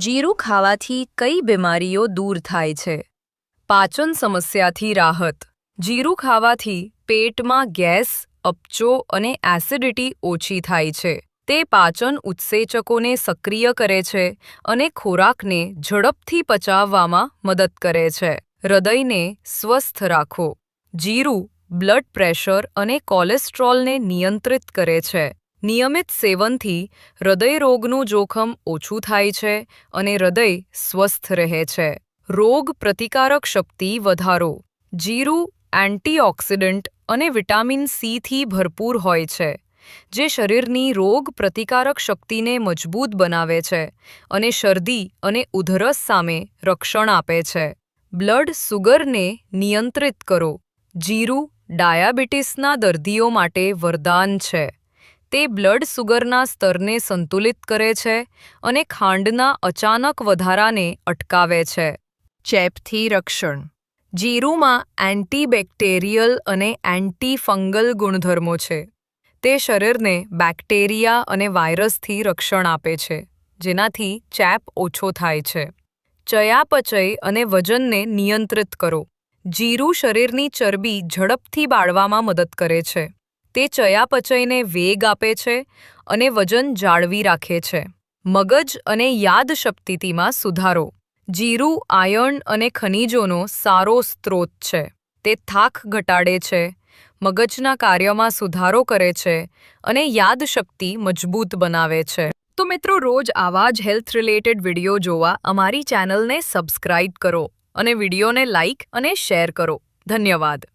જીરું ખાવાથી કઈ બીમારીઓ દૂર થાય છે? પાચન સમસ્યાથી રાહત. જીરું ખાવાથી પેટમાં ગેસ, અપચો અને એસિડિટી ઓછી થાય છે. તે પાચન ઉત્સેચકોને સક્રિય કરે છે અને ખોરાકને ઝડપથી પચાવવામાં મદદ કરે છે. હૃદયને સ્વસ્થ રાખો. જીરું, બ્લડ પ્રેશર અને કોલેસ્ટ્રોલને નિયંત્રિત કરે છે. નિયમિત સેવનથી હૃદયરોગનું જોખમ ઓછું થાય છે અને હૃદય સ્વસ્થ રહે છે. રોગ પ્રતિકારક શક્તિ વધારો. જીરું, એન્ટીઓક્સિડન્ટ અને વિટામિન સીથી ભરપૂર હોય છે, જે શરીરની રોગ પ્રતિકારક શક્તિને મજબૂત બનાવે છે અને શરદી અને ઉધરસ સામે રક્ષણ આપે છે. બ્લડ સુગરને નિયંત્રિત કરો. જીરું ડાયાબિટીસના દર્દીઓ માટે વરદાન છે. તે બ્લડ સુગરના સ્તરને સંતુલિત કરે છે અને ખાંડના અચાનક વધારાને અટકાવે છે. ચેપથી રક્ષણ. જીરુંમાં એન્ટીબેક્ટેરિયલ અને એન્ટીફંગલ ગુણધર્મો છે. તે શરીરને બેક્ટેરિયા અને વાયરસથી રક્ષણ આપે છે, જેનાથી ચેપ ઓછો થાય છે. ચયાપચય અને વજનને નિયંત્રિત કરો. જીરું શરીરની ચરબી ઝડપથી બાળવામાં મદદ કરે છે. તે ચયાપચયને વેગ આપે છે અને વજન જાળવી રાખે છે. મગજ અને યાદશક્તિમાં સુધારો. જીરું, આયર્ન અને ખનિજોનો સારો સ્ત્રોત છે. તે થાક ઘટાડે છે, મગજના કાર્યમાં સુધારો કરે છે અને યાદશક્તિ મજબૂત બનાવે છે. તો મિત્રો, રોજ આવા જ હેલ્થ રિલેટેડ વીડિયો જોવા અમારી ચેનલને સબસ્ક્રાઇબ કરો અને વિડીયોને લાઇક અને શેર કરો. ધન્યવાદ.